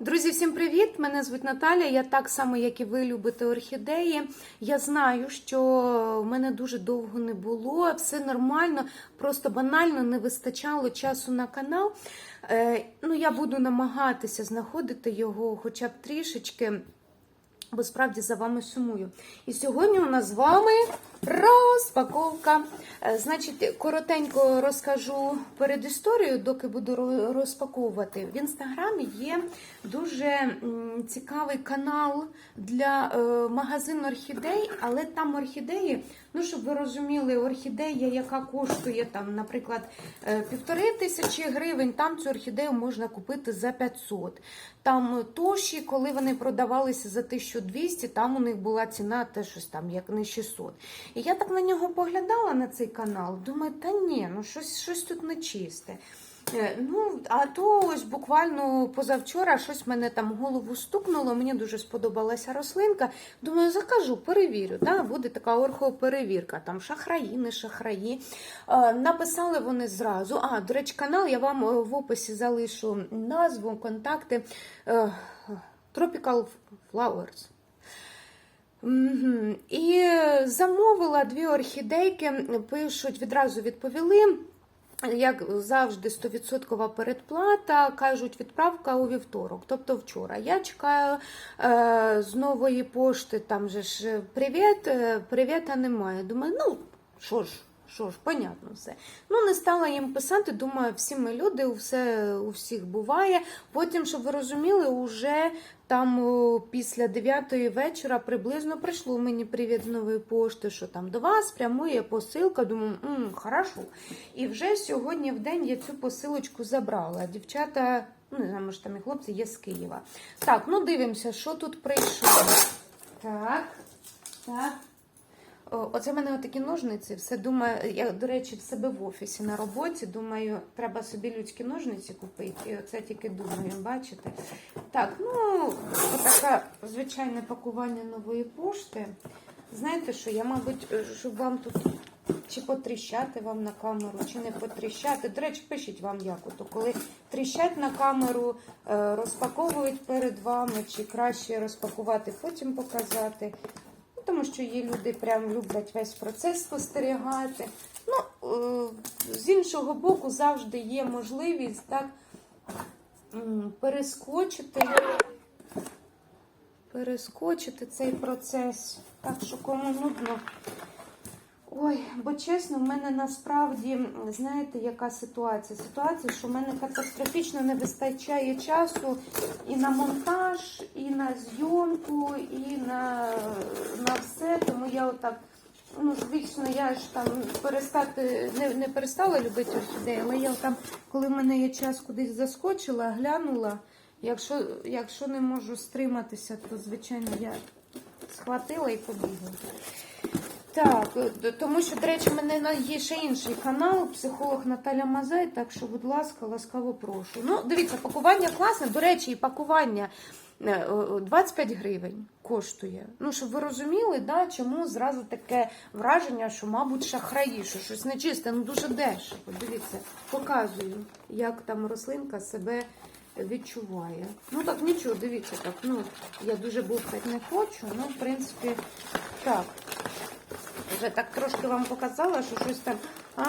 Друзі, всім привіт! Мене звуть Наталя. Я так само, як і ви, любите орхідеї. Я знаю, що в мене дуже довго не було, все нормально, просто банально не вистачало часу на канал. Е, ну, я буду намагатися знаходити його хоча б трішечки. Бо справді за вами сумую. І сьогодні у нас з вами розпаковка. Е, Значить, коротенько розкажу перед історією, доки буду розпаковувати. В інстаграмі є дуже цікавий канал для е, магазину орхідей, але там орхідеї, ну щоб ви розуміли, орхідея, яка коштує там, наприклад, е, півтори тисячі гривень, там цю орхідею можна купити за 500. Там тоші, коли вони продавалися за 1200, там у них була ціна теж щось там, як не 600. І я так на нього поглядала на цей канал, думаю, та ні, ну щось, щось тут нечисте. Е, Ну, а то ось буквально позавчора щось мене там голову стукнуло, мені дуже сподобалася рослинка. Думаю, закажу, перевірю. Да? Буде така орхоперевірка, там шахраї, не шахраї. Написали вони зразу. А, до речі, канал я вам е, в описі залишу назву, контакти. Е, Tropical Flowers. Мгм. І замовила дві орхідейки, пишуть, відразу відповіли. Як завжди, 100% передплата, кажуть, відправка у вівторок, тобто вчора. Я чекаю е, з нової пошти, там же ж привіт, е, привіта немає. Думаю, ну що ж, що ж, понятно все. Ну, не стала їм писати, думаю, всі ми люди, все у всіх буває. Потім, щоб ви розуміли, уже там після 9 вечора приблизно прийшло мені привіт з нової пошти, що там до вас прямує посилка. Думаю, м, хорошо. І вже сьогодні в день я цю посилочку забрала. Дівчата, ну не знаю, може там і хлопці є з Києва. Так, ну дивимося, що тут прийшло. Так, так. Оце в мене такі ножниці. Все думаю, я, до речі, в себе в офісі на роботі. Думаю, треба собі людські ножниці купити. І оце тільки думаю, бачите. Так, ну, отаке звичайне пакування нової пошти. Знаєте що, я, мабуть, е, щоб вам тут чи потріщати вам на камеру, чи не потріщати. До речі, пишіть вам як ото, коли тріщать на камеру, е, розпаковують перед вами, чи краще розпакувати, потім показати. Тому що є люди, прям люблять весь процес спостерігати. Ну, е, з іншого боку, завжди є можливість так перескочити, перескочити цей процес. Так що кому нудно. Ой, бо чесно, в мене насправді, знаєте, яка ситуація? Ситуація, що в мене катастрофічно не вистачає часу і на монтаж, і на зйомку, і на, на все. Тому я отак, ну, звично, я ж там перестати, не, не перестала любити орхідеї, але я там, коли в мене є час кудись заскочила, глянула. Якщо, якщо не можу стриматися, то звичайно я схватила і побігла. Так, е, тому що, до речі, в мене є ще інший канал, психолог Наталя Мазай, так що, будь ласка, ласкаво прошу. Ну, дивіться, пакування класне. До речі, і пакування е, 25 гривень коштує. Ну, щоб ви розуміли, да, чому зразу таке враження, що, мабуть, шахраї, що щось нечисте, ну дуже дешево. Дивіться, показую, як там рослинка себе відчуває. Ну так нічого, дивіться, так. Ну, я дуже бухати не хочу, ну, в принципі, так. Вже так трошки вам показала, що щось там. А,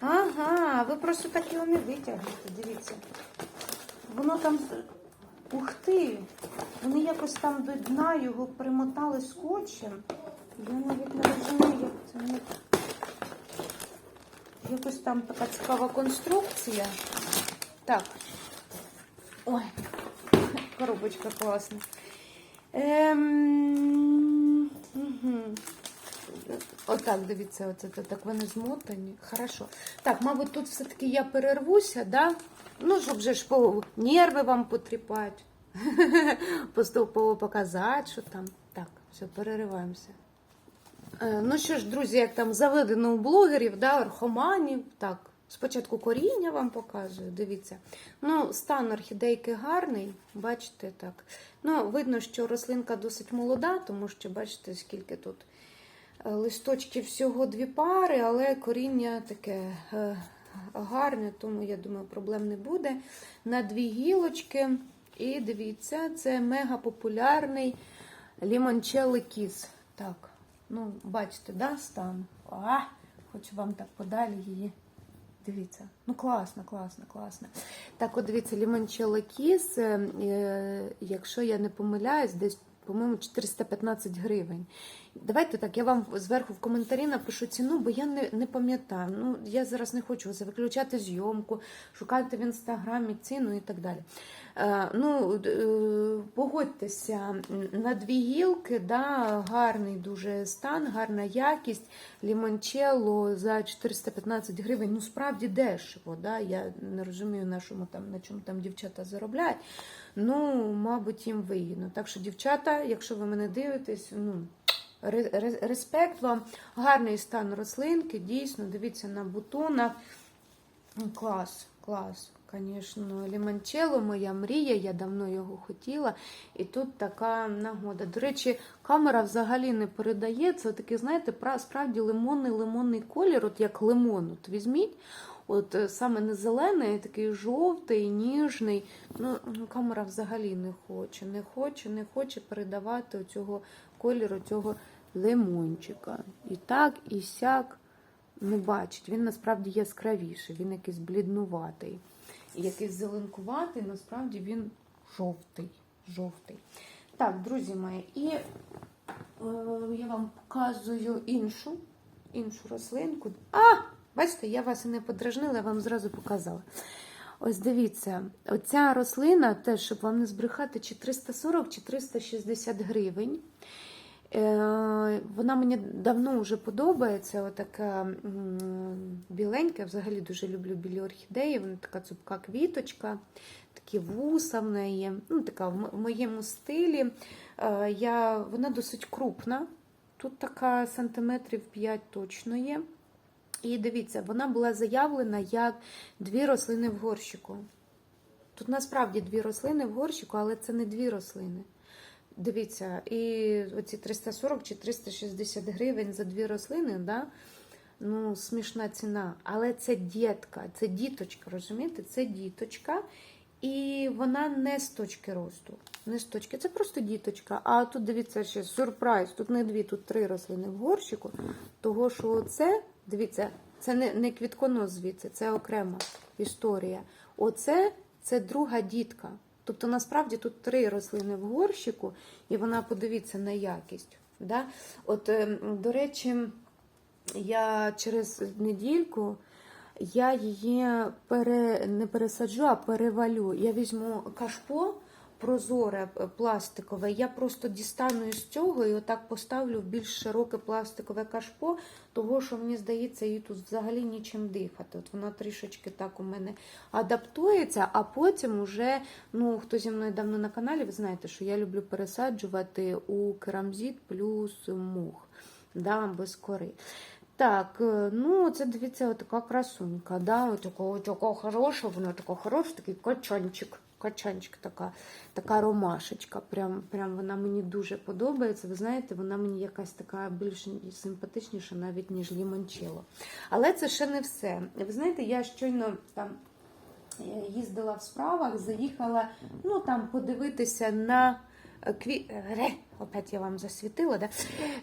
ага, ви просто так його не витягнете, дивіться. Воно там. Ух ти! Вони якось там до дна його примотали скотчем. Я навіть не розумію, як це. Якось там така цікава конструкція. Так. Ой, коробочка класна. Ем... Угу. Отак, дивіться, оце так вони змотані. Хорошо. Так, мабуть, тут все-таки я перервуся, да? Ну, щоб вже ж нерви вам потріпати. Поступово показати, що там. Так, все, перериваємося. Е, Ну що ж, друзі, як там заведено у блогерів, да, орхоманів, так. Спочатку коріння вам показую, дивіться. Ну, стан орхідейки гарний, бачите так. Ну, видно, що рослинка досить молода, тому що бачите, скільки тут листочків всього дві пари, але коріння таке е, гарне, тому я думаю, проблем не буде. На дві гілочки І дивіться, це мега популярний лімончелло кіс. Так, ну, бачите, да, стан? А, хочу вам так подалі її. Дивіться, ну класно, класно, класно. Так, от дивіться, лімончелло кіс, е, е, якщо я не помиляюсь, десь, по-моєму, 415 гривень. Давайте так, я вам зверху в коментарі напишу ціну, бо я не, не пам'ятаю. Ну, я зараз не хочу виключати зйомку, шукати в інстаграмі ціну і так далі. Е, ну, е, погодьтеся, на дві гілки, да, гарний дуже стан, гарна якість. Лімончелло за 415 гривень, ну справді дешево. Да? Я не розумію, на, чому там, на чому там дівчата заробляють. Ну, мабуть, їм вигідно. Так що, дівчата, якщо ви мене дивитесь, ну. Ре- ре- Респект вам, гарний стан рослинки, дійсно, дивіться на бутонах. Ну, Клас, клас. Звісно, лімончелло моя мрія, я давно його хотіла. І тут така нагода. До речі, камера взагалі не передає. Це такий, знаєте, справді лимонний лимонний колір, от як лимон. От візьміть. От е, саме не зелений, а такий жовтий, ніжний. Ну, ну, камера взагалі не хоче, не хоче, не хоче передавати цього кольору, цього лимончика. І так, і сяк не бачить. Він насправді яскравіший, він якийсь бліднуватий. Якийсь зеленкуватий, насправді він жовтий. жовтий. Так, друзі мої, і е, я вам показую іншу, іншу рослинку. А! Бачите, я вас і не подражнила, я вам зразу показала. Ось дивіться, оця рослина, теж, щоб вам не збрехати, чи 340, чи 360 гривень. Е, Вона мені давно вже подобається. Отака біленька. Я взагалі дуже люблю білі орхідеї. Вона така цупка квіточка, такі вуса в неї. Ну, така в моєму стилі. Е, Я, вона досить крупна. Тут така сантиметрів 5 точно є. І дивіться, вона була заявлена як дві рослини в горщику. Тут насправді дві рослини в горщику, але це не дві рослини. Дивіться, і оці 340 чи 360 гривень за дві рослини, да? ну, смішна ціна. Але це дітка, це діточка, розумієте? Це діточка, і вона не з точки росту. Не з точки, це просто діточка. А тут дивіться ще сюрприз. Тут не дві, тут три рослини в горщику. Того, що це, дивіться, це не, не квітконос звідси, це окрема історія. Оце це друга дітка. Тобто, насправді тут три рослини в горщику, і вона подивіться на якість. Да? От, ем, до речі, я через недільку я її пере, не пересаджу, а перевалю. Я візьму кашпо прозоре е, пластикове, я просто дістану із цього і отак поставлю в більш широке пластикове кашпо, того що мені здається, їй тут взагалі нічим дихати. От вона трішечки так у мене адаптується, а потім уже, ну хто зі мною давно на каналі, ви знаєте, що я люблю пересаджувати у керамзит плюс мух, да, без кори. Так, е, ну це дивіться, така красунька, да, такого, хорошого, вона така хороша, такий качанчик. Качанчик така, така ромашечка. Прям, прям вона мені дуже подобається. Ви знаєте, вона мені якась така більш симпатичніша, навіть ніж лімончело. Але це ще не все. Ви знаєте, я щойно там е, їздила в справах, заїхала ну там подивитися на кві... Ре, опять я вам засвітила, да?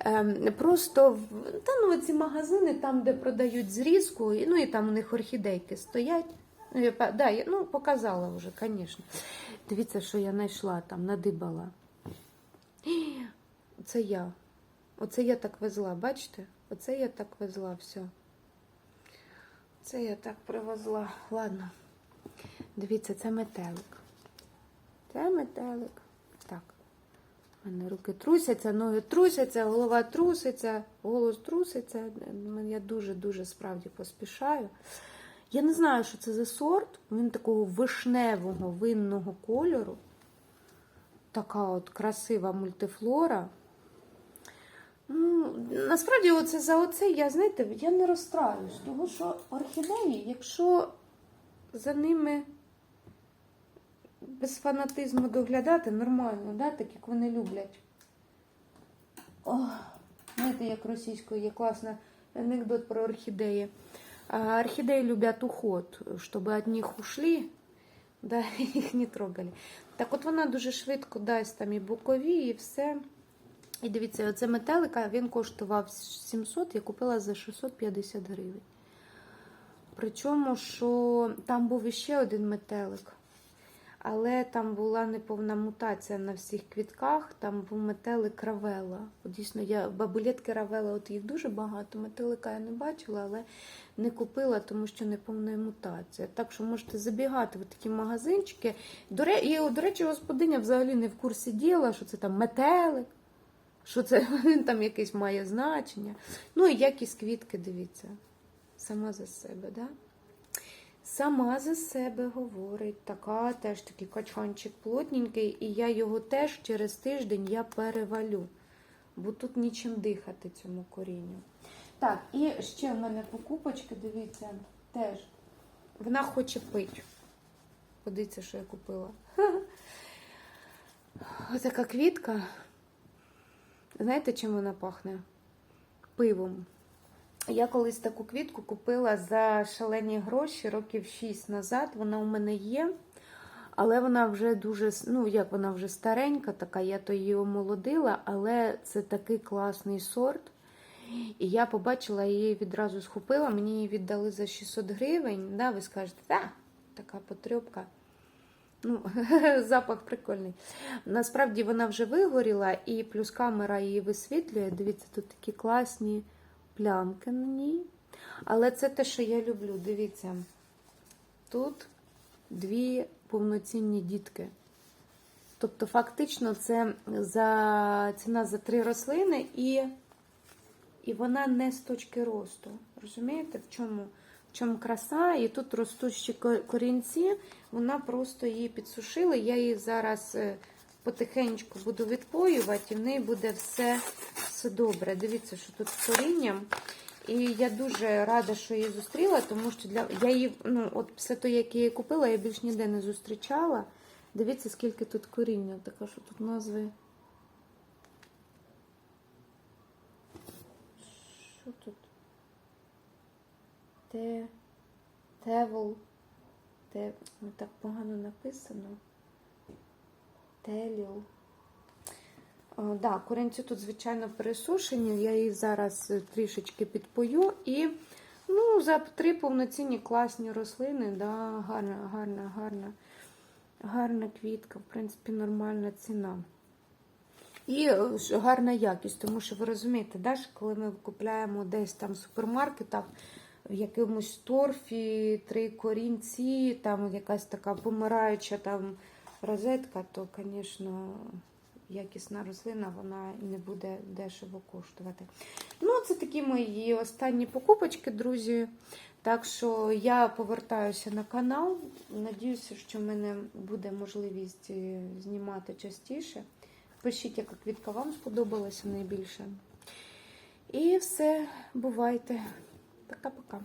Ем, просто в та, ну, ці магазини, там, де продають зрізку, ну і там у них орхідейки стоять. Ну, я, да, я, ну, показала вже, звісно. Дивіться, що я знайшла там, надибала. Це я. Оце я так везла, бачите? Оце я так везла, все. Це я так привезла. Ладно. Дивіться, це метелик. Це метелик. У мене руки трусяться, ноги трусяться, голова труситься, голос труситься. Я дуже-дуже справді поспішаю. Я не знаю, що це за сорт. Він такого вишневого винного кольору. Така от красива мультифлора. Ну, насправді, оце за оце я, знаєте, я не розстраюсь, тому що орхідеї, якщо за ними без фанатизму доглядати, нормально, да, так як вони люблять. Ох, знаєте, як російською є класний анекдот про орхідеї. А, Орхидеи любят уход, чтобы от них ушли, Да, їх не трогали. Так от вона дуже швидко дасть там і бокові, і все. І дивіться, оце метелика, він коштував 700, я купила за 650 гривень. Причому, що там був іще один метелик, але там була неповна мутація на всіх квітках, там був метелик равела. Дійсно, я бабулетки равела, от їх дуже багато. Метелика я не бачила, але не купила, тому що неповна мутація. Так що можете забігати в такі магазинчики. До, ре... І, до речі, господиня взагалі не в курсі діла, що це там метелик. Що це там якесь має значення. Ну і якість квітки, дивіться. Сама за себе, да? Сама за себе говорить. Така теж такий качанчик плотненький, і я його теж через тиждень я перевалю. Бо тут нічим дихати цьому корінню. Так, і ще в мене покупочки, дивіться, теж. Вона хоче пити. Подивіться, що я купила. Отака квітка. Знаєте, чим вона пахне? Пивом. Я колись таку квітку купила за шалені гроші років 6 назад. Вона у мене є, але вона вже дуже, ну як вона вже старенька, така, я то її омолодила, але це такий класний сорт. І я побачила її відразу схопила, мені її віддали за 600 гривень. Да, ви скажете, та, така потрьопка. Ну, запах прикольний. Насправді вона вже вигоріла, і плюс камера її висвітлює. Дивіться, тут такі класні плямки на ній. Але це те, що я люблю. Дивіться, тут дві повноцінні дітки. Тобто, фактично, це за ціна за три рослини, і, і вона не з точки росту. Розумієте, в чому? В чому краса, і тут ростучі корінці, вона просто її підсушила. Я її зараз е, потихеньку буду відпоювати, і в неї буде все, все добре. Дивіться, що тут з корінням. І я дуже рада, що її зустріла, тому що для я її, ну, от після того, як я її купила, я більш ніде не зустрічала. Дивіться, скільки тут коріння, така що тут назви. Що тут? Те, тевол, те, ну, так погано написано. Теліл. О, да, корінці тут, звичайно, пересушені. Я їх зараз е, трішечки підпою. І ну, за три повноцінні класні рослини. Да, Гарна, гарна, гарна, гарна квітка, в принципі, нормальна ціна. І е, гарна якість, тому що ви розумієте, да, що коли ми купляємо десь там в супермаркетах, в якомусь торфі, три корінці, там якась така помираюча там розетка, то, звісно, якісна рослина, вона не буде дешево коштувати. Ну, це такі мої останні покупочки, друзі. Так що я повертаюся на канал. Надіюся, що в мене буде можливість е, знімати частіше. Пишіть, яка квітка вам сподобалася найбільше. І все, бувайте. Пока-пока.